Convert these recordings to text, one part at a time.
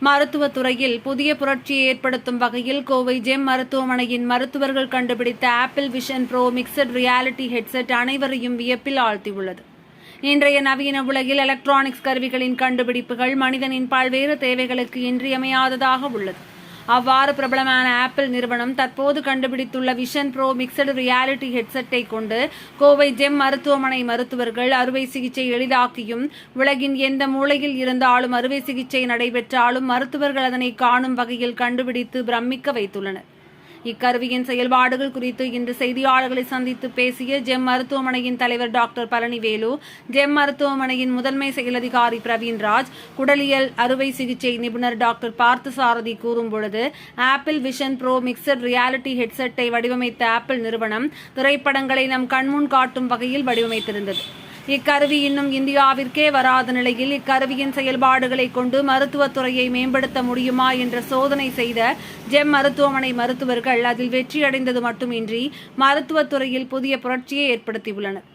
மருத்துவத் துறையில் புதிய புரட்சியை ஏற்படுத்தும் வகையில் கோவை ஜெம் மருத்துவமனையின் மருத்துவர்கள் கண்டுபிடித்த Apple Vision Pro mixed reality headset அனைவரையும் வியப்பில் ஆழ்த்தியுள்ளது. இன்றைய நவீன உலகில் எலக்ட்ரானிக்ஸ் கருவிகளின் கண்டுபிடிப்புகள் மனிதனின் பல்வேறு தேவைகளுக்கு இன்றியமையாததாக உள்ளது. அவ்வாறு பிரபலமான ஆப்பிள் நிறுவனம் தற்போது கண்டுபிடித்துள்ள விஷன் ப்ரோ மிக்சடு ரியாலிட்டி ஹெட்செட்டை கொண்டு கோவை ஜெம் மருத்துவமனை மருத்துவர்கள் அறுவை சிகிச்சை எளிதாக்கியும் உலகின் எந்த மூலையில் இருந்தாலும் அறுவை சிகிச்சை நடைபெற்றாலும் மருத்துவர்கள் அதனை காணும் வகையில் கண்டுபிடித்து பிரமிக்க வைத்துள்ளனர். இக்கருவியின் செயல்பாடுகள் குறித்து இன்று செய்தியாளர்களை சந்தித்து பேசிய ஜெம் மருத்துவமனையின் தலைவர் டாக்டர் பழனிவேலு ஜெம் மருத்துவமனையின் முதன்மை செயலதிகாரி பிரவீன்ராஜ் குடலியல் அறுவை சிகிச்சை நிபுணர் doctor Parthasarathy கூறும்பொழுது Apple Vision Pro mixed reality ஹெட்செட்டை வடிவமைத்த ஆப்பிள் நிறுவனம் திரைப்படங்களை நம் கண்முன் காட்டும் வகையில் வடிவமைத்திருந்தது. இக்கருவி இன்னும் இந்தியாவிற்கே வராத நிலையில் இக்கருவியின் செயல்பாடுகளை கொண்டு மருத்துவத்துறையை மேம்படுத்த முடியுமா என்ற சோதனை செய்த ஜெம் மருத்துவமனை மருத்துவர்கள் அதில் வெற்றியடைந்தது மட்டுமின்றி மருத்துவத்துறையில் புதிய புரட்சியை ஏற்படுத்தியுள்ளனர்.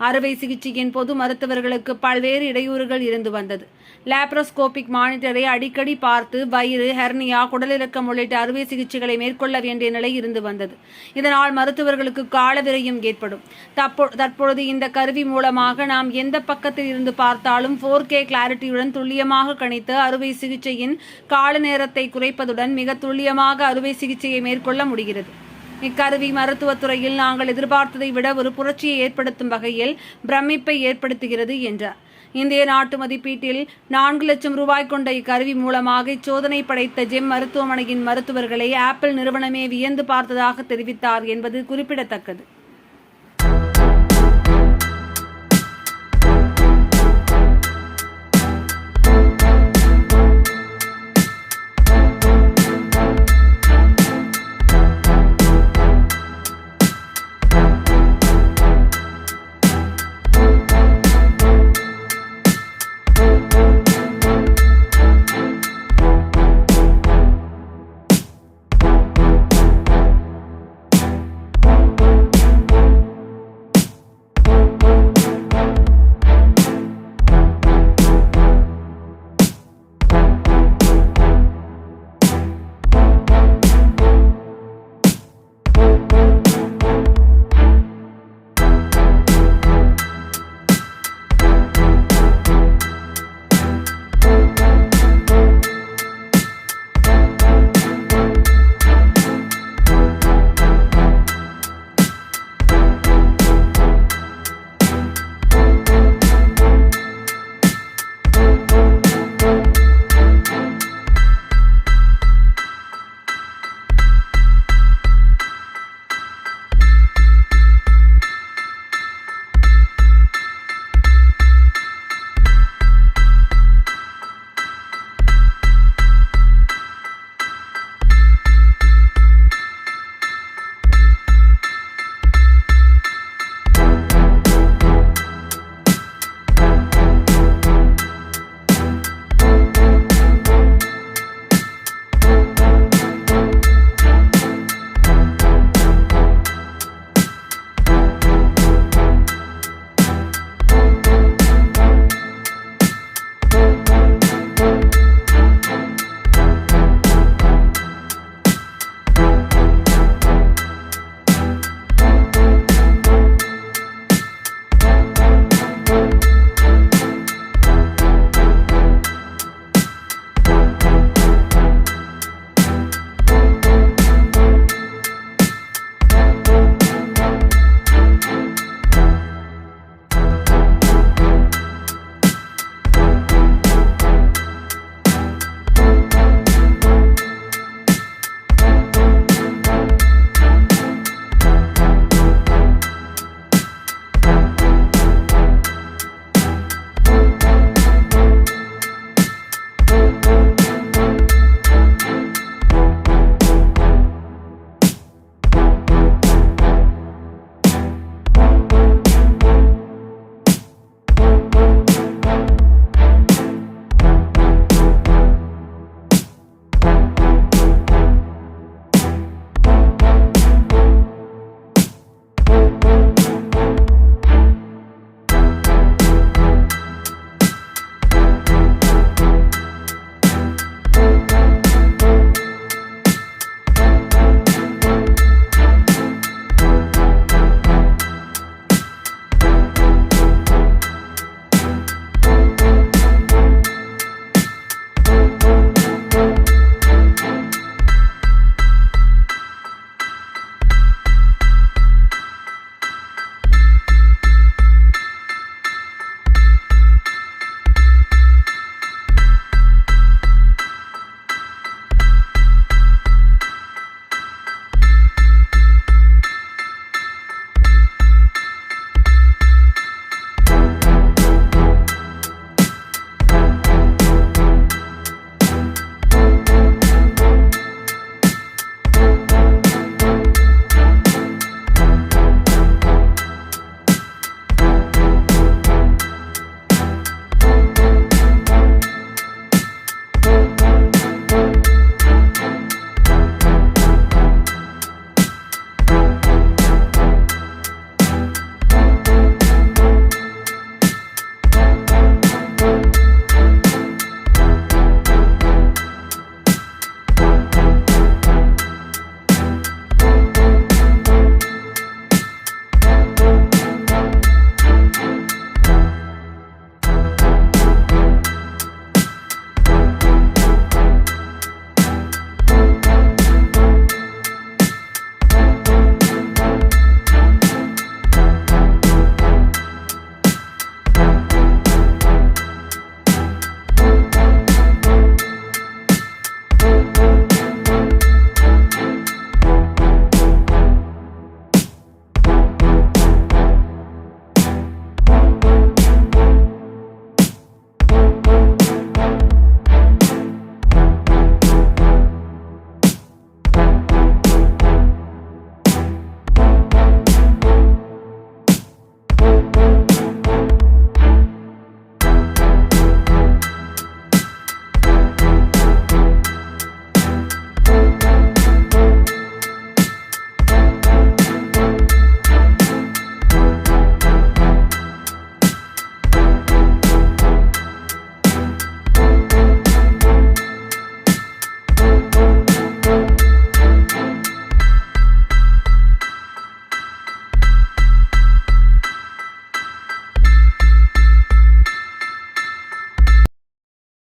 அறுவை சிகிச்சையின் பொது மருத்துவர்களுக்கு பல்வேறு இடையூறுகள் இருந்து வந்தது. லேப்ரோஸ்கோபிக் மானிட்டரை அடிக்கடி பார்த்து வயிறு ஹெர்னியா குடலிறக்கம் உள்ளிட்ட அறுவை சிகிச்சைகளை மேற்கொள்ள வேண்டிய நிலை இருந்து வந்தது. இதனால் மருத்துவர்களுக்கு கால விரயம் ஏற்படும் தற்பொழுது இந்த கருவி மூலமாக நாம் எந்த பக்கத்தில் இருந்து பார்த்தாலும் ஃபோர் கே கிளாரிட்டியுடன் துல்லியமாக கணித்து அறுவை சிகிச்சையின் கால நேரத்தை குறைப்பதுடன் மிக துல்லியமாக அறுவை சிகிச்சையை மேற்கொள்ள முடிகிறது. இக்கருவி மருத்துவத்துறையில் நாங்கள் எதிர்பார்த்ததை விட ஒரு புரட்சியை ஏற்படுத்தும் வகையில் பிரமிப்பை ஏற்படுத்துகிறது என்றார். இந்திய நாட்டு மதிப்பீட்டில் நான்கு லட்சம் ரூபாய் கொண்ட இக்கருவி மூலமாக இச்சோதனை படைத்த ஜெம் மருத்துவமனையின் மருத்துவர்களை ஆப்பிள் நிறுவனமே வியந்து பார்த்ததாக தெரிவித்தார் என்பது குறிப்பிடத்தக்கது.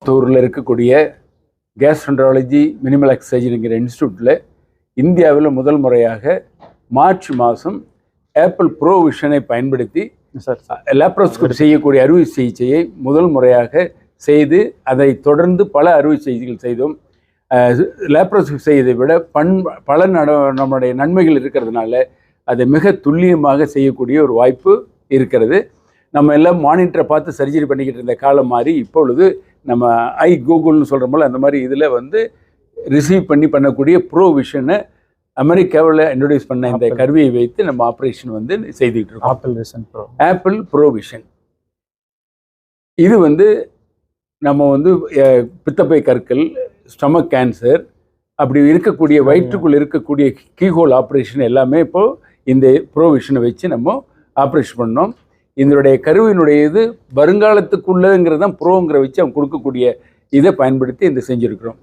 கோயம்புத்தூரில் இருக்கக்கூடிய கேஸ்ட்ரன்ட்ராலஜி மினிமல் எக்ஸசைஜுங்கிற இன்ஸ்டியூட்டில் இந்தியாவில் முதல் முறையாக மார்ச் மாதம் ஆப்பிள் ப்ரோ விஷனை பயன்படுத்தி லேப்ரோஸ்கோப் செய்யக்கூடிய அறுவை சிகிச்சையை முதல் முறையாக செய்து அதை தொடர்ந்து பல அறுவை சிகிச்சைகள் செய்தோம். லேப்ரோஸ்கோப் செய்வதை விட பண் பல நட நம்முடைய நன்மைகள் இருக்கிறதுனால அதை மிக துல்லியமாக செய்யக்கூடிய ஒரு வாய்ப்பு இருக்கிறது. நம்ம எல்லாம் மானிட்டரை பார்த்து சர்ஜரி பண்ணிக்கிட்டு இருந்த காலம் மாதிரி இப்பொழுது நம்ம ஐ கூகுள்னு சொல்கிற போல அந்த மாதிரி இதில் வந்து ரிசீவ் பண்ணி பண்ணக்கூடிய ப்ரோ விஷனை அமெரிக்காவில் இன்ட்ரடியூஸ் பண்ண இந்த. கருவியை வைத்து நம்ம ஆப்ரேஷன் வந்து செய்துக்கிட்டு இருக்கோம். Apple Vision Pro Apple Pro Vision இது வந்து நம்ம வந்து பித்தப்பை கற்கள் ஸ்டமக் கேன்சர் அப்படி இருக்கக்கூடிய வயிற்றுக்குள் இருக்கக்கூடிய கீஹோல் ஆப்ரேஷன் எல்லாமே இப்போ இந்த ப்ரோவிஷனை வச்சு நம்ம ஆப்ரேஷன் பண்ணோம். இதனுடைய கருவினுடைய இது வருங்காலத்துக்குள்ளதுங்கிறது தான் ப்ரோங்கிற வச்சு அவங்க கொடுக்கக்கூடிய இதை பயன்படுத்தி இந்த செஞ்சுருக்கிறோம்.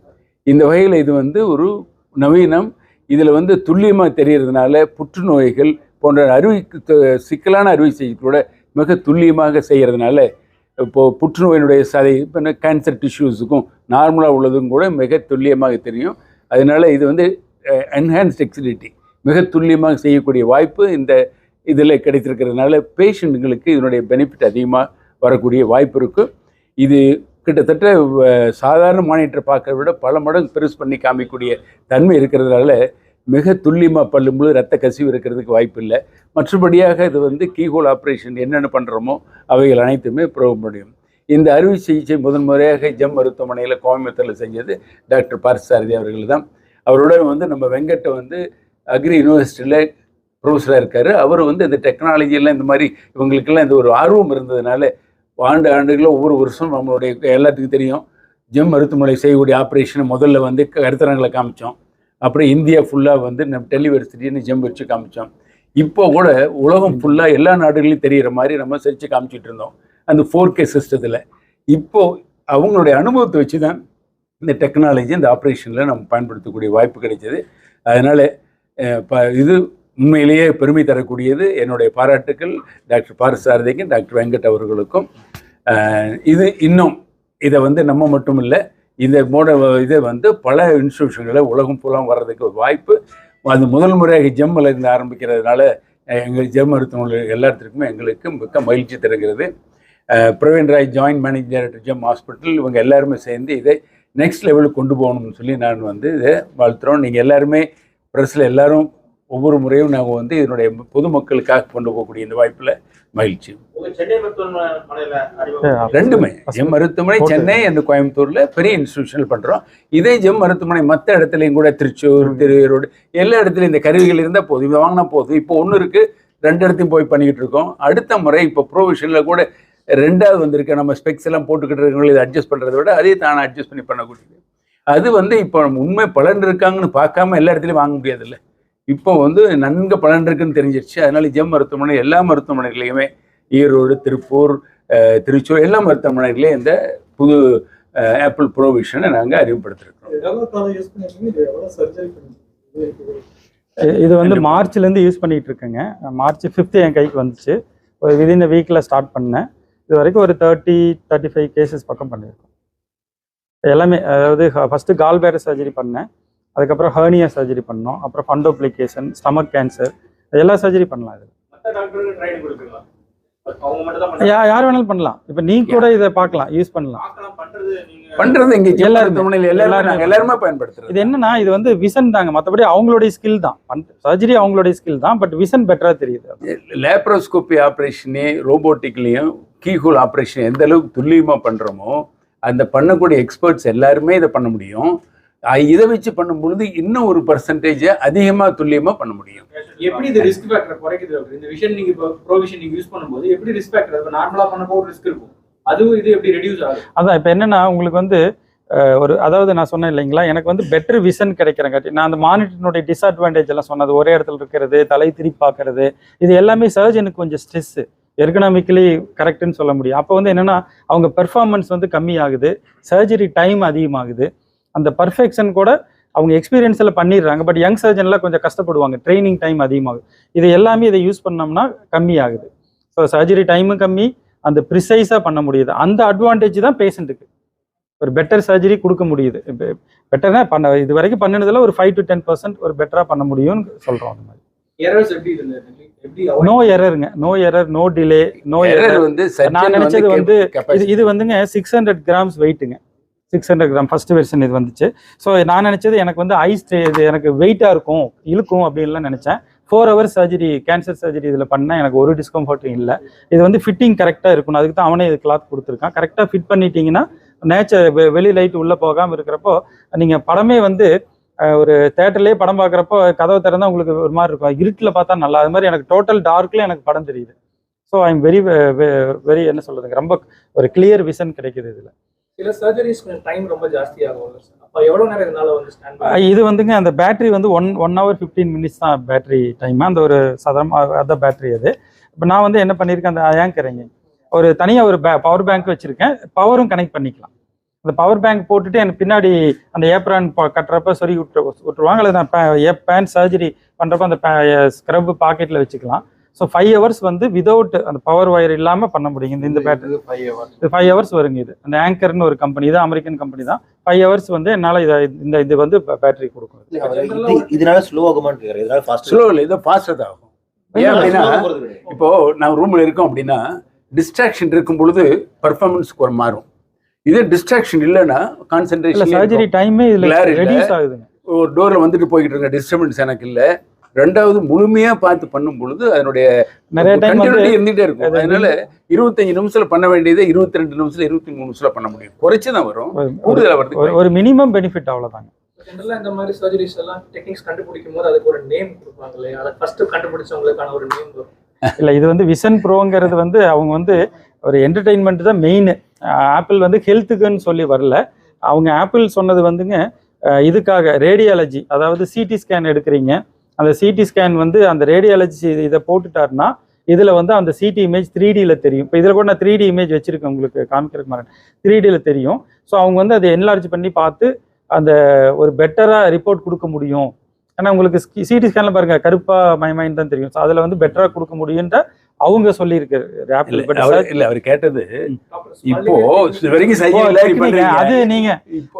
இந்த வகையில் இது வந்து ஒரு நவீனம். இதில் வந்து துல்லியமாக தெரியறதுனால புற்றுநோய்கள் போன்ற அறுவை சிக்கலான அறுவை சிகிச்சை கூட மிக துல்லியமாக செய்கிறதுனால இப்போது புற்றுநோயினுடைய சதை இப்போ கேன்சர் டிஷ்யூஸுக்கும் நார்மலாக உள்ளதும் கூட மிக துல்லியமாக தெரியும். அதனால இது வந்து என்ஹான்ஸ்ட் எக்ஸிலிட்டி மிக துல்லியமாக செய்யக்கூடிய வாய்ப்பு இந்த இதில் கிடைத்திருக்கிறதுனால பேஷண்ட்டுங்களுக்கு இதனுடைய பெனிஃபிட் அதிகமாக வரக்கூடிய வாய்ப்பு இருக்குது இது கிட்டத்தட்ட சாதாரண மானிட்டர் பார்க்கறத விட பல மடங்கு பெருசு பண்ணி காமிக்கக்கூடிய தன்மை இருக்கிறதுனால மிக துல்லியமாக பல்லும்போது ரத்த கசிவு இருக்கிறதுக்கு வாய்ப்பு இல்லை. மற்றபடியாக இது வந்து கீஹோல் ஆப்ரேஷன் என்னென்ன பண்ணுறோமோ அவைகள் அனைத்துமே புரோக முடியும். இந்த அறுவை சிகிச்சை முதன் முறையாக ஜெம் மருத்துவமனையில் கோயம்புத்தூரில் செஞ்சது டாக்டர் பார்த்தசாரதி அவர்கள் தான். அவரோட வந்து நம்ம வெங்கட்டை வந்து அக்ரி யூனிவர்சிட்டியில் ப்ரொஃபஸராக இருக்கார். அவர் வந்து இந்த டெக்னாலஜியெல்லாம் இந்த மாதிரி இவங்களுக்கெல்லாம் இந்த ஒரு ஆர்வம் இருந்ததுனால ஆண்டு ஆண்டுகளில் ஒவ்வொரு வருஷம் நம்மளுடைய எல்லாத்துக்கும் தெரியும். ஜெம் மருத்துவமனை செய்யக்கூடிய ஆப்ரேஷனை முதல்ல வந்து கருத்தரங்களை காமிச்சோம். அப்புறம் இந்தியா ஃபுல்லாக வந்து நம்ம டெலிவர்சிட்டின்னு ஜெம் வச்சு காமிச்சோம். இப்போ கூட உலகம் ஃபுல்லாக எல்லா நாடுகளையும் தெரிகிற மாதிரி நம்ம சிரித்து காமிச்சிட்டு இருந்தோம். அந்த ஃபோர் கே சிஸ்டத்தில் இப்போ அவங்களுடைய அனுபவத்தை வச்சு தான் இந்த டெக்னாலஜி இந்த ஆப்ரேஷனில் நம்ம பயன்படுத்தக்கூடிய வாய்ப்பு கிடைச்சது. அதனால் ப இது உண்மையிலேயே பெருமை தரக்கூடியது என்னுடைய பாராட்டுக்கள் டாக்டர் பாரசாரதிக்கும் டாக்டர் வெங்கட் அவர்களுக்கும். இது இன்னும் இதை வந்து நம்ம மட்டும் இல்லை இந்த மோட இதை வந்து பல இன்ஸ்டியூஷன்களில் உலகம் ஃபுல்லாக வர்றதுக்கு வாய்ப்பு. அது முதல் முறையாக ஜெம்மில் இருந்து ஆரம்பிக்கிறதுனால எங்கள் ஜெம் மருத்துவர்கள் எல்லாத்துக்குமே எங்களுக்கு மிக்க மகிழ்ச்சி தருகிறது. Praveen Rai joint manager Gem hospital இவங்க எல்லாருமே சேர்ந்து இதை நெக்ஸ்ட் லெவலுக்கு கொண்டு போகணும்னு சொல்லி நான் வந்து இதை வாழ்த்துறோம். நீங்கள் எல்லாருமே ப்ரெஸ்ஸில் எல்லோரும் ஒவ்வொரு முறையும் நாங்கள் வந்து இதனுடைய பொதுமக்களுக்காக கொண்டு போகக்கூடிய இந்த வாய்ப்பில் மகிழ்ச்சி. ரெண்டுமே. ஜெம் மருத்துவமனை சென்னை and கோயம்புத்தூர்ல பெரிய இன்ஸ்டிடியூஷனில் பண்றோம். இதே ஜெம் மருத்துவமனை மற்ற இடத்துலையும் கூட திருச்சூர் திருவேரோடு எல்லா இடத்துலையும் இந்த கருவிகள் இருந்தால் போதும். இதை வாங்கினா போதும். இப்போ ஒன்று இருக்கு. ரெண்டு இடத்தையும் போய் பண்ணிக்கிட்டு இருக்கோம். அடுத்த முறை இப்போ ப்ரோவிஷனில் கூட ரெண்டாவது வந்திருக்கு. நம்ம ஸ்பெக்ஸ் எல்லாம் போட்டுக்கிட்டு இருக்கவங்களை இதை அட்ஜஸ்ட் பண்ணுறதை விட அதே தானே அட்ஜஸ்ட் பண்ணி பண்ணக்கூடியது. அது வந்து இப்போ உண்மை பலன் இருக்காங்கன்னு பார்க்காம எல்லா இடத்துலையும் வாங்க முடியாதுல்ல. இப்போ வந்து நன்கு பலன் இருக்குன்னு தெரிஞ்சிருச்சு. அதனால ஜெம் மருத்துவமனை எல்லா மருத்துவமனைகளையுமே ஈரோடு திருப்பூர் திருச்சூர் எல்லா மருத்துவமனைகளையும் இந்த புது ஆப்பிள் ப்ரோவிஷனை நாங்கள் அறிமுகப்படுத்திருக்கோம் இது வந்து மார்ச்லேருந்து யூஸ் பண்ணிட்டு இருக்கேங்க மார்ச் ஃபிஃப்த்து என் கைக்கு வந்துச்சு. ஒரு விதின் வீக்கில் ஸ்டார்ட் பண்ணேன். இது வரைக்கும் ஒரு தேர்ட்டி தேர்ட்டி ஃபைவ் கேசஸ் பக்கம் பண்ணியிருக்கோம். எல்லாமே அதாவது ஃபஸ்ட்டு கால் பேர சர்ஜரி பண்ணேன். அதுக்கப்புறம் ஹர்னியா சர்ஜரி பண்ணோம். அப்புறம் ஃபண்டோப்ளிகேஷன் ஸ்டமக் கேன்சர் எல்லா சர்ஜரி பண்ணலாம் இது. மத்த டாக்டருக்கு ட்ரைனிங் கொடுப்பீங்களா அவங்க மட்டும் தான் யா யார் வேணாலும் பண்ணலாம். இப்போ நீ கூட இதை பார்க்கலாம். யூஸ் பண்ணலாம். பார்க்கலாம். பண்றது நீங்க பண்றது இங்கே எல்லாருமே. எல்லாருமே எல்லாருமே. பயன்படுத்துறோம் இது என்னன்னா இது வந்து விசன் தாங்க. மற்றபடி அவங்களுடைய ஸ்கில் தான். சர்ஜரி அவங்களுடைய ஸ்கில் தான். பட் விசன் பெட்டராக தெரியுது. லேப்ரோஸ்கோப்பி ஆப்ரேஷனே ரோபோட்டிக்லேயும் கீஹோல் ஆப்ரேஷன் எந்த அளவுக்கு துல்லியமாக பண்ணுறோமோ அந்த பண்ணக்கூடிய எக்ஸ்பர்ட்ஸ் எல்லாருமே இதை பண்ண முடியும். இதை வச்சு பண்ணும் பொழுது இன்னும் ஒரு பர்சன்டேஜை அதிகமாக துல்லியமாக பண்ண முடியும். எப்படி இந்த ரிஸ்க் ஃபேக்டர் குறைக்குது டாக்டர் இந்த விஷன் நீங்க இப்போ ப்ரோவிஷன் நீங்க யூஸ் பண்ணும்போது எப்படி ரிஸ்க் ஃபேக்டர் இப்போ நார்மலா பண்ணும்போது ஒரு ரிஸ்க் இருக்கும். அதுவும் இது எப்படி ரெடியூஸ் ஆகுது? அதான் இப்போ என்னன்னா உங்களுக்கு வந்து ஒரு அதாவது நான் சொன்னேன் இல்லைங்களா எனக்கு வந்து பெட்டர் விஷன் கிடைக்கிறங்காட்டி நான் அந்த மானிட்டரினுடைய டிஸ்அட்வான்டேஜ் எல்லாம் சொன்னது ஒரே இடத்துல இருக்கிறது தலை திருப்பி பார்க்கறது இது எல்லாமே சர்ஜனுக்கு கொஞ்சம் ஸ்ட்ரெஸ் எர்கனாமிக்கலி கரெக்ட்னு சொல்ல முடியும். அப்போ வந்து என்னன்னா அவங்க பெர்ஃபார்மன்ஸ் வந்து கம்மியாகுது சர்ஜரி டைம் அதிகமாகுது. அந்த பர்ஃபெக்ஷன் கூட அவங்க எக்ஸ்பீரியன்ஸில் பண்ணிடுறாங்க. பட் யங் சர்ஜன்லாம் கொஞ்சம் கஷ்டப்படுவாங்க. ட்ரைனிங் டைம் அதிகமாகுது. இது எல்லாமே இதை யூஸ் பண்ணோம்னா கம்மியாகுது. ஸோ சர்ஜரி டைமும் கம்மி. அந்த ப்ரிசைஸாக பண்ண முடியுது. அந்த அட்வான்டேஜ் தான் பேஷண்ட்டுக்கு ஒரு பெட்டர் சர்ஜரி கொடுக்க முடியுது. பெட்டர்னா பண்ண இது வரைக்கும் பண்ணினதுல ஒரு ஃபைவ் டு டென் பர்சன்ட் ஒரு பெட்டராக பண்ண முடியும்னு சொல்கிறோம் அந்த மாதிரி. எரர்ஸ் எப்படி இதுல எப்படி avoid no எரருங்க no error no delay no error வந்து நான் நினைச்சது வந்து. இது வந்துங்க six hundred grams வெயிட்டுங்க six hundred gram first version இது வந்துச்சு. ஸோ நான் நினச்சது எனக்கு வந்து ஐஸ் இது எனக்கு வெயிட்டாக இருக்கும் இழுக்கும் அப்படின்லாம் நினச்சேன். Four hours surgery cancer surgery இதில் பண்ணால் எனக்கு ஒரு டிஸ்கம்ஃபர்ட்டும் இல்லை. இது வந்து ஃபிட்டிங் கரெக்டாக இருக்கணும். அதுக்கு தான் அவனே இது கிளாத் கொடுத்துருக்கான். கரெக்டாக ஃபிட் பண்ணிட்டீங்கன்னா நேச்சர் வெளி லைட் உள்ளே போகாமல் இருக்கிறப்போ நீங்கள் படமே வந்து ஒரு தேட்டர்லேயே படம் பார்க்குறப்போ கதவை திறந்தா உங்களுக்கு ஒரு மாதிரி இருக்கும். இருட்டில் பார்த்தா நல்லா. அது மாதிரி எனக்கு டோட்டல் டார்க்லேயே எனக்கு படம் தெரியுது. So I am very very என்ன சொல்கிறதுங்க ரொம்ப ஒரு கிளியர் விஷன் கிடைக்குது இதில். சில சர்ஜரிஸ் கொஞ்சம் டைம் ரொம்ப ஜாஸ்தி சார் நேரம் இதனால வந்து ஸ்டாண்ட் இது வந்துங்க அந்த பேட்டரி வந்து one one hour fifteen minutes தான் பேட்டரி டைம் அந்த ஒரு சதம் அந்த பேட்டரி அது. இப்போ நான் வந்து என்ன பண்ணியிருக்கேன் அந்த ஏங்கரைங்க ஒரு தனியாக ஒரு பவர் பேங்க் வச்சுருக்கேன். பவரும் கனெக்ட் பண்ணிக்கலாம். அந்த பவர் பேங்க் போட்டுட்டு எனக்கு பின்னாடி அந்த ஏப்ரான் கட்டுறப்ப சொறி விட்டு விட்டுருவாங்க. அல்லது நான் பேண்ட் சர்ஜரி பண்ணுறப்ப அந்த ஸ்க்ரப் பாக்கெட்டில் வச்சுக்கலாம். ஸோ ஃபைவ் ஹவர்ஸ் வந்து விதவுட் அந்த பவர் ஒயர் இல்லாமல் பண்ண முடியும். இந்த இந்த பேட்டரி இது ஃபைவ் ஹவர்ஸ் வருங்க இது. அந்த ஆங்கர்னு ஒரு கம்பெனி இது அமெரிக்கன் கம்பெனி தான். ஃபைவ் ஹவர்ஸ் வந்து என்னால் இதை இந்த இது வந்து பேட்டரி கொடுக்கும். இதனால ஸ்லோ ஆகுமான்னு இதனால ஃபாஸ்ட் ஸ்லோ இல்லை இது ஃபாஸ்ட்டாக தான் ஆகும். ஏன் அப்படின்னா இப்போ நான் ரூம்ல இருக்கோம் அப்படின்னா டிஸ்ட்ராக்ஷன் இருக்கும் பொழுது பர்ஃபார்மன்ஸ் மாறும். இதே டிஸ்ட்ராக்ஷன் இல்லைன்னா இல்ல கான்சென்ட்ரேஷன் சர்ஜரி டைமே இதுல. ரெடியூஸ் ஆகுதுங்க. ஒரு டோர்ல வந்துட்டு போய்கிட்டு இருக்க டிஸ்டர்பன்ஸ் எனக்கு இல்லை. ரெண்டாவது முழுமையா பார்த்து பண்ணும் பொழுது அதனுடைய நிறைய டைம் வந்து continuity இருந்துட்டே இருக்கும். அது அதனால இருபத்தஞ்சு நிமிஷத்துல பண்ண வேண்டியதை இருபத்தி ரெண்டு நிமிஷத்துல இருபத்தி மூணு நிமிஷத்துல பண்ண முடியும். குறைச்சு தான் வரும். ஒரு- கூடுதலா ஒரு மினிமம் பெனிஃபிட் அவ்வளவுதாங்க. ஜென்ரலா இந்த மாதிரி சர்ஜரிஸ் எல்லாம் டெக்னிக்ஸ் கண்டுபிடிக்கும் போது அதுக்கு ஒரு நேம் கொடுப்பாங்க இல்லையா அதை ஃபர்ஸ்ட் கண்டுபிடிச்சவங்களுக்கான ஒரு நேம் வரும். இல்ல இது வந்து விஷன் ப்ரோங்கிறது வந்து அவங்க வந்து ஒரு என்டர்டெயின்மெண்ட் தான் மெயின் ஆப்பிள் வந்து ஹெல்த்துக்குன்னு சொல்லி வரல. அவங்க ஆப்பிள் சொன்னது வந்துங்க இதுக்காக ரேடியாலஜி அதாவது சிடி ஸ்கேன் எடுக்கிறீங்க. அந்த சிடி ஸ்கேன் வந்து அந்த ரேடியாலஜி இதை போட்டுட்டாருன்னா இதில் வந்து அந்த சிடி இமேஜ் த்ரீ டியில் தெரியும். இப்போ இதில் கூட நான் த்ரீ டி இமேஜ் வச்சுருக்கேன் உங்களுக்கு காமிக்கிறதுக்கு மாதிரி த்ரீ டியில் தெரியும். ஸோ அவங்க வந்து அதை என்லார்ஜ் பண்ணி பார்த்து அந்த ஒரு பெட்டராக ரிப்போர்ட் கொடுக்க முடியும். ஏன்னா உங்களுக்கு சிடி ஸ்கேனில் பாருங்கள் கருப்பா மயமாயின்னு தான் தெரியும். ஸோ அதில் வந்து பெட்டராக கொடுக்க முடியுன்ற அவங்க சொல்லியிருக்காரு இல்ல, அவர் இல்ல அவர் கேட்டது இப்போ இது வரைக்கும் அது நீங்க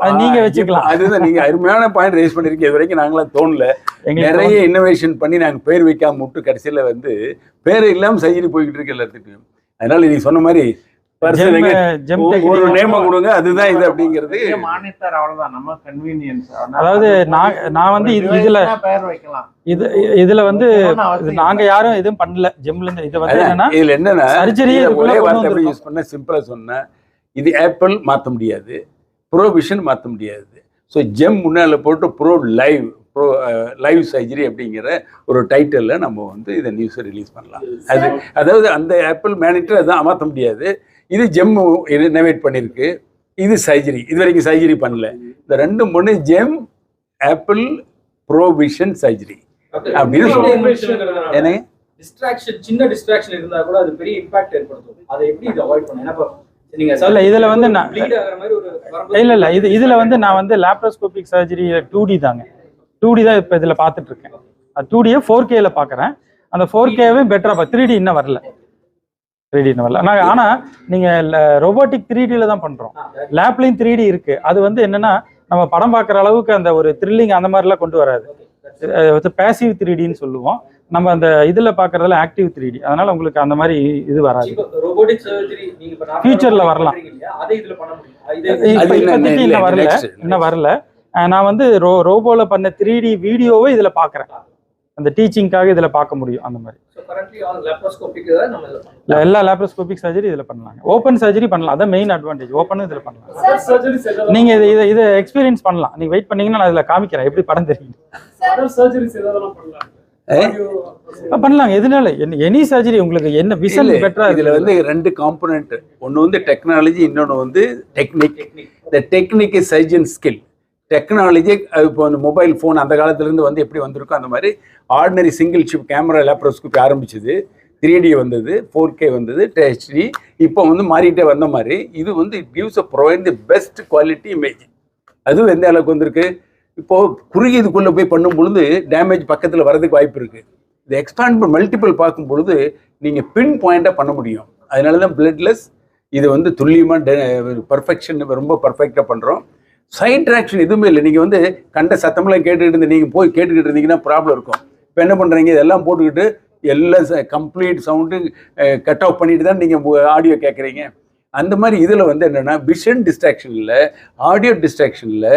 அது நீங்க வச்சுக்கலாம். அதுதான் நீங்க அருமையான பாயிண்ட் ரைஸ் பண்ணிருக்கீங்க. இது வரைக்கும் நாங்களாம் தோணல. நிறைய இன்னோவேஷன் பண்ணி நாங்க பேர் வைக்காம விட்டு கடைசியில வந்து பேர் இல்லாம சர்ஜரி போய்கிட்டு இருக்கு எல்லாத்துக்கும். அதனால நீங்க சொன்ன மாதிரி ஒரு-. நேம கொடுங்க அதுதான் இது அப்படிங்கிறது. மானிட்டர் அவ்வளவுதான் நம்ம கன்வீனியன்ஸ் அதாவது நான் நான் வந்து இது இதுல பெயர் வைக்கலாம். இது இதுல வந்து நாங்க யாரும் எதுவும் பண்ணல ஜெம்ல இருந்து இது வந்து என்னன்னா இதுல என்னன்னா ஒரே கொண்டு வார்த்தை. யூஸ் பண்ண சிம்பிளா சொன்னா இது ஆப்பிள் மாத்த முடியாது. ப்ரோவிஷன் மாத்த முடியாது. ஸோ ஜெம் முன்னால போட்டு pro live pro live surgery அப்படிங்கிற ஒரு டைட்டிலில் நம்ம வந்து இதை நியூஸை ரிலீஸ் பண்ணலாம். அது அதாவது அந்த ஆப்பிள் மேனிட்டர் அதான் மாற்ற முடியாது. இது ஜெம் இனோவேட் பண்ணியிருக்கு இது சர்ஜரி இது வரைக்கும் சர்ஜரி பண்ணல. இந்த ரெண்டும் பொண்ணு ஜெம் ஆப்பிள் ப்ரோவிஷன் சர்ஜரி அப்படின்னு சொல்லுவாங்க. என்னங்க? டிஸ்ட்ராக்ஷன் சின்ன டிஸ்ட்ராக்ஷன் இருந்தா கூட அது பெரிய இம்பாக்ட் ஏற்படுத்தும். அதை எப்படி இது அவாய்ட் பண்ண ஏன்னா இல்ல, இதுல வந்து நான்- bleed ஆகுற மாதிரி ஒரு வரும்போது- இல்ல இல்ல இது இதுல வந்து நான் வந்து லேப்ரோஸ்கோபிக் சர்ஜரி டூ டி தாங்க. டூ டி தான் இப்போ இதுல பார்த்துட்டு இருக்கேன். டூ டியை ஃபோர் கேல பார்க்குறேன். அந்த ஃபோர் கேவே பெட்டரா த்ரீ டி இன்னும் வரல. த்ரீ டி இன்னும் வரல நான் ஆனா நீங்க ரோபோட்டிக் த்ரீ டில தான் பண்றோம். ஆ, லேப்லையும் த்ரீ டி இருக்கு. அது வந்து என்னன்னா நம்ம படம் பார்க்குற அளவுக்கு அந்த ஒரு த்ரில்லிங் அந்த மாதிரிலாம் கொண்டு வராது. பேசிவ் த்ரீ டின்னு சொல்லுவோம். நம்ம அந்த இதுல பார்க்கறதுல ஆக்டிவ் த்ரீ டி அதனால உங்களுக்கு அந்த மாதிரி இது வராது. இப்ப robotic surgery நீங்க இப்ப normal Future ல robotic வரலாம். இன்னும் வரல. இன்னும் வரல. நான் வந்து ரோ ரோபோல பண்ண த்ரீ டி வீடியோவை இதுல பாக்குறேன் அந்த டீச்சிங்காக இதுல பார்க்க முடியும் அந்த மாதிரி. எல்லா லேப்ரோஸ்கோபிக் சர்ஜரி இதுல பண்ணலாம் ஓப்பன் சர்ஜரி பண்ணலாம். அதான் மெயின் அட்வான்டேஜ் ஓப்பன் இதுல பண்ணலாம். சர்ஜரிஸ் எதாவது நீங்க இது இதை இதை எக்ஸ்பீரியன்ஸ் பண்ணலாம். நீங்க வெயிட் பண்ணீங்கன்னா நான் இதுல காமிக்கிறேன். எப்படி படம் தெரியும்? பண்ணலாம். எதுனால? எனி சர்ஜரி உங்களுக்கு என்ன விஷன் பெட்டரா இதுல வந்து ரெண்டு காம்பனண்ட் ஒன்னு வந்து டெக்னாலஜி இன்னொன்னு வந்து டெக்னிக் இந்த டெக்னிக் சர்ஜன் ஸ்கில் டெக்னாலஜி இப்போ அந்த மொபைல் ஃபோன் அந்த காலத்துல இருந்து வந்து எப்படி வந்திருக்கோ அந்த மாதிரி ordinary single chip camera laparoscopy ஆரம்பிச்சது. த்ரீ டி வந்தது ஃபோர் கே வந்தது ஹெச்டி இப்போ வந்து மாறிட்டே வந்த மாதிரி இது வந்து it gives uh provide the best quality image அதுவும் எந்த அளவுக்கு வந்திருக்கு? இப்போது குறுகியதுக்குள்ளே போய் பண்ணும் பொழுது டேமேஜ் பக்கத்தில் வரதுக்கு வாய்ப்பு இருக்குது இது எக்ஸ்பேண்ட் மல்டிபிள் பார்க்கும் பொழுது நீங்கள் பின் பாயிண்ட்டாக பண்ண முடியும். அதனால தான் பிளட்லெஸ் இது வந்து துல்லியமாக பர்ஃபெக்ஷன் ரொம்ப பர்ஃபெக்டாக பண்ணுறோம் சைட் ட்ராக்ஷன் எதுவுமே இல்லை. நீங்கள் வந்து கண்ட சத்தமெல்லாம் கேட்டுக்கிட்டு இருந்து நீங்கள் போய் கேட்டுக்கிட்டு இருந்தீங்கன்னா ப்ராப்ளம் இருக்கும். இப்போ என்ன பண்ணுறீங்க? இதெல்லாம் போட்டுக்கிட்டு எல்லாம் கம்ப்ளீட் சவுண்டு கட் ஆஃப் பண்ணிட்டு தான் நீங்கள் ஆடியோ கேட்குறீங்க. அந்த மாதிரி இதில் வந்து என்னென்னா விஷன் டிஸ்ட்ராக்ஷனில் ஆடியோ டிஸ்ட்ராக்ஷனில்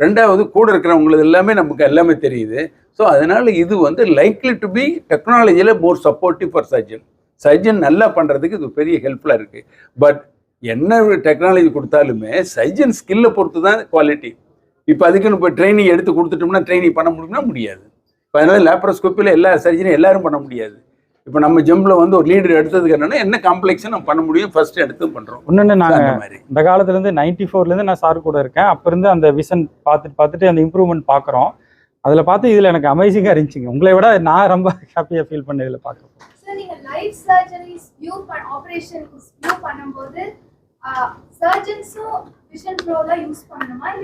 ரெண்டாவது கூட இருக்கிறவங்களது எல்லாமே நமக்கு எல்லாமே தெரியுது. ஸோ அதனால் இது வந்து லைக்லி டு பி டெக்னாலஜியில் more supportive for surgeon surgeon நல்லா பண்ணுறதுக்கு இது பெரிய ஹெல்ப்ஃபுல்லாக இருக்குது பட் என்ன டெக்னாலஜி கொடுத்தாலுமே சர்ஜன் ஸ்கில்லை பொறுத்து தான் குவாலிட்டி இப்போ அதுக்குன்னு இப்போ ட்ரைனிங் எடுத்து கொடுத்துட்டோம்னா ட்ரைனிங் பண்ண முடியும்னா முடியாது. இப்போ அதனால் லேப்ரோஸ்கோப்பியில் எல்லா சர்ஜனும் எல்லாரும் பண்ண முடியாது. இப்போ நம்ம ஜெம்பில் வந்து ஒரு லீடர் எடுத்ததுக்கு என்னன்னா என்ன காம்ப்ளெக்ஸும் நம்ம பண்ண முடியும்? ஃபர்ஸ்ட் எடுத்து பண்ணுறோம் இன்னொன்று நாங்கள் அந்த மாதிரி. இந்த காலத்துல இருந்து நைன்டி ஃபோர்லேருந்து நான் சார் கூட இருக்கேன். அப்போ இருந்து அந்த விஷன் பார்த்துட்டு பார்த்துட்டு அந்த இம்ப்ரூவ்மெண்ட் பார்க்குறோம். அதில் பார்த்து இதில் எனக்கு அமேசிங்காக இருந்துச்சுங்க. உங்களை விட நான் ரொம்ப ஹாப்பியாக ஃபீல் பண்ண இதில் பார்க்குறேன்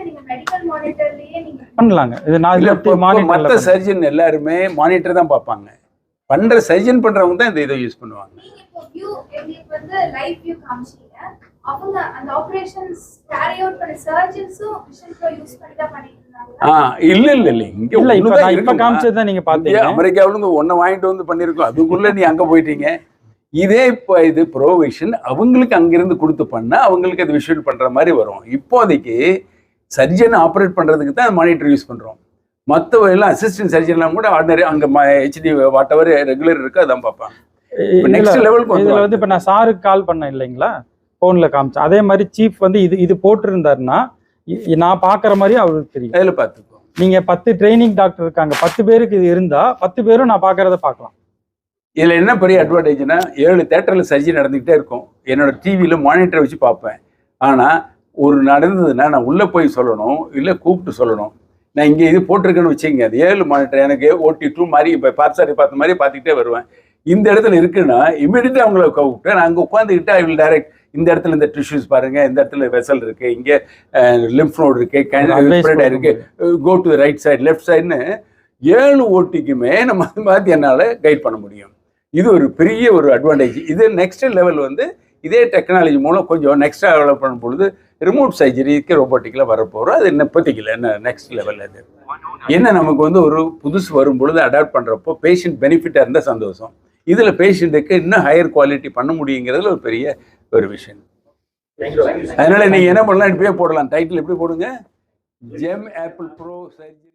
நீங்க நீங்க நீங்க பண்ணலாங்க. இது நான் மற்ற சர்ஜன் எல்லாருமே மானிட்டர் தான் பார்ப்பாங்க. பண்ற சர்ஜன் பண்றவங்க தான் இந்த இதை யூஸ் பண்ணுவாங்க. நீங்க இல்ல இல்ல இல்ல. இங்க இல்லை இப்போ? காமிச்சது தான் இந்தியா, பார்த்தீங்க. அமெரிக்காவுல இருந்து ஒன்ன வாங்கிட்டு வந்து பண்ணிருக்கோம் அதுக்குள்ள நீ அங்க போயிட்டீங்க. இதே இப்போ இது ப்ரோவிஷன் அவங்களுக்கு அங்கிருந்து கொடுத்து பண்ணா அவங்களுக்கு அது விஷுவல் பண்ற மாதிரி வரும். இப்போதைக்கு சர்ஜன் ஆப்ரேட் பண்றதுக்கு தான் மானிட்டர் யூஸ் பண்றோம். மற்ற எல்லாம் அசிஸ்டன்ட் சர்ஜன்லாம் கூட ஆர்டினரி அங்க ஹெச்டி வாட் எவர் ரெகுலர் இருக்கு அதான் பார்ப்பாங்க. இப்ப next level க்கு இதில். வந்து இப்போ நான் சாருக்கு கால் பண்ணேன் இல்லைங்களா? ஃபோனில் காமிச்சேன். அதே மாதிரி சீஃப் வந்து இது இது போட்டிருந்தாருன்னா நான் பார்க்குற மாதிரி அவருக்கு தெரியும். அதுல பார்த்துக்கோ. நீங்கள் பத்து ட்ரைனிங் டாக்டர் இருக்காங்க. பத்து பேருக்கு இது இருந்தால் பத்து பேரும் நான் பார்க்கறத பார்க்கலாம். இதுல என்ன பெரிய அட்வான்டேஜ்னா ஏழு தேட்டர்ல சர்ஜரி நடந்துகிட்டே இருக்கும். என்னோட டிவியில மானிட்டரை வச்சு பார்ப்பேன். ஆனா ஒரு நடந்ததுன்னா நான் உள்ள போய் சொல்லணும் இல்ல கூப்பிட்டு சொல்லணும். நான் இங்க இது போட்டிருக்கேன்னு வச்சுங்க அது ஏழு மானிட்டர் எனக்கு ஓடி டூ மாதிரி இப்போ பார்த்தாரி பார்த்த மாதிரி பார்த்துக்கிட்டே வருவேன். இந்த இடத்துல இருக்குன்னா இமீடியட்டாக அவங்கள கூப்பிட்டு நான் அங்கே உட்காந்துக்கிட்டு ஐ வில் டைரக்ட் இந்த இடத்துல இந்த டிஷ்யூஸ் பாருங்க இந்த இடத்துல வெசல் இருக்கு இங்கே லிம்ஃப் நோடு இருக்கு ஸ்ப்ரெட் இருக்கு. Go to right side left சைடுன்னு ஏழு ஓட்டிக்குமே நம்ம அது மாதிரி என்னால் கைட் பண்ண முடியும். இது ஒரு பெரிய ஒரு அட்வான்டேஜ் இது நெக்ஸ்ட் லெவல் வந்து இதே டெக்னாலஜி மூலம் கொஞ்சம் நெக்ஸ்ட் டெவலப் பண்ணும் பொழுது ரிமோட் சர்ஜரிக்கு ரோபோட்டிக்கில் வரப்போகிறோம் அது இப்போதைக்கு இல்லை என்ன நெக்ஸ்ட் லெவல் அது? என்ன நமக்கு வந்து ஒரு புதுசு வரும் பொழுது அடாப்ட் பண்ணுறப்போ பேஷண்ட் பெனிஃபிட்டாக இருந்தால் சந்தோஷம். இதில் பேஷண்ட்டுக்கு இன்னும் ஹையர் குவாலிட்டி பண்ண முடியுங்கிறதுல ஒரு பெரிய ஒரு விஷயம். அதனால நீங்கள் என்ன பண்ணலாம் இப்படியே போடலாம். டைட்டில் எப்படி போடுங்க? GeM apple bro surgery